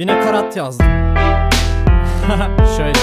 Bir nakarat yazdım. Şöyle.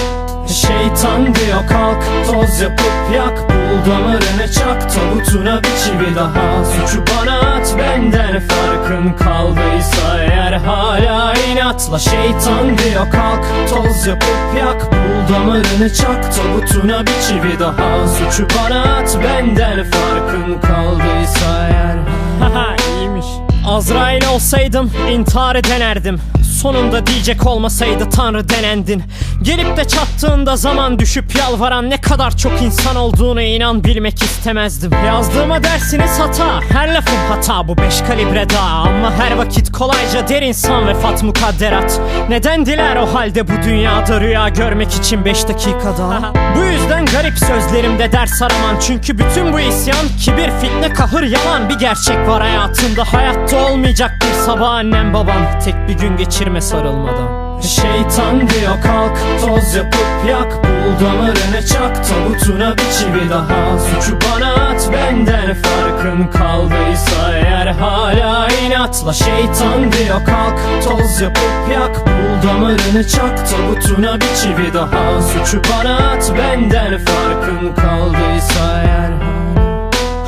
Şeytan diyor kalk toz yapıp yak Bul damarını çak tabutuna bir çivi daha Suçu bana at benden farkın kaldıysa Eğer hala inatla Şeytan diyor kalk toz yapıp yak Bul damarını çak tabutuna bir çivi daha Suçu bana at benden farkın kaldıysa eğer Haha iyiymiş. Azrail olsaydım intihar denerdim. Sonunda diyecek olmasaydı tanrı denendin. Gelip de çattığında zaman düşüp yalvaran ne kadar çok insan olduğunu inan bilmek istemezdim. Yazdığıma dersiniz hata her lafım hata. Bu beş kalibre daha Ama her vakit kolayca der insan vefat mukadderat. Neden diler o halde bu dünyada rüya görmek için beş dakika daha Bu yüzden garip sözlerimde ders araman Çünkü bütün bu isyan kibir kahır yalan Bir gerçek var hayatında hayatta olmayacak bir sabah annem babam. Tek bir gün geçirme sarılmadan. Şeytan diyor kalk toz yapıp yak. Bul damarını çak tabutuna bir çivi daha. Suçu bana at benden farkın kaldıysa Eğer hala inatla. Şeytan diyor kalk toz yapıp yak. Bul damarını çak tabutuna bir çivi daha. Suçu bana at benden farkın kaldıysa eğer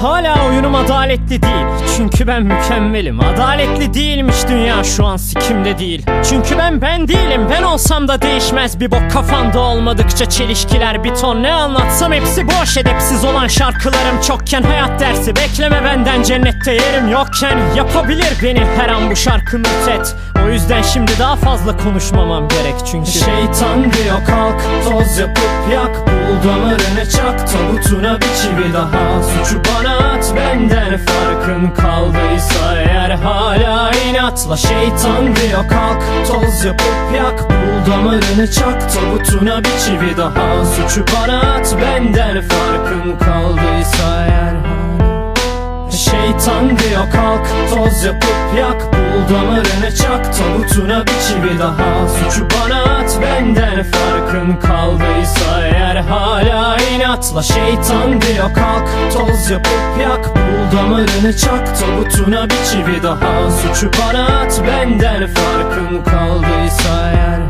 Hala oyunum adaletli değil. Çünkü ben mükemmelim. Adaletli değilmiş dünya şu an sikimde değil. Çünkü ben ben değilim. Ben olsam da değişmez. Bir bok kafanda olmadıkça Çelişkiler bir ton. Ne anlatsam hepsi boş. Edepsiz olan şarkılarım çokken Hayat dersi. Bekleme benden. Cennette yerim yokken. Yapabilir beni her an bu şarkı mütet Yüzden şimdi daha fazla konuşmamam gerek çünkü. Şeytan diyor kalk toz yapıp yak. Bul damarını çak tabutuna bir çivi daha. Suçu bana at benden farkın kaldıysa Eğer hala inatla. Şeytan diyor kalk toz yapıp yak. Bul damarını çak tabutuna bir çivi daha. Suçu bana at benden farkın kaldıysa eğer Şeytan diyor kalk toz yapıp yak. Bul damarını çak tabutuna bir çivi daha. Suçu bana at benden farkın kaldıysa Eğer hala inatla. Şeytan diyor kalk toz yapıp yak. Bul damarını çak tabutuna bir çivi daha. Suçu bana at benden farkın kaldıysa eğer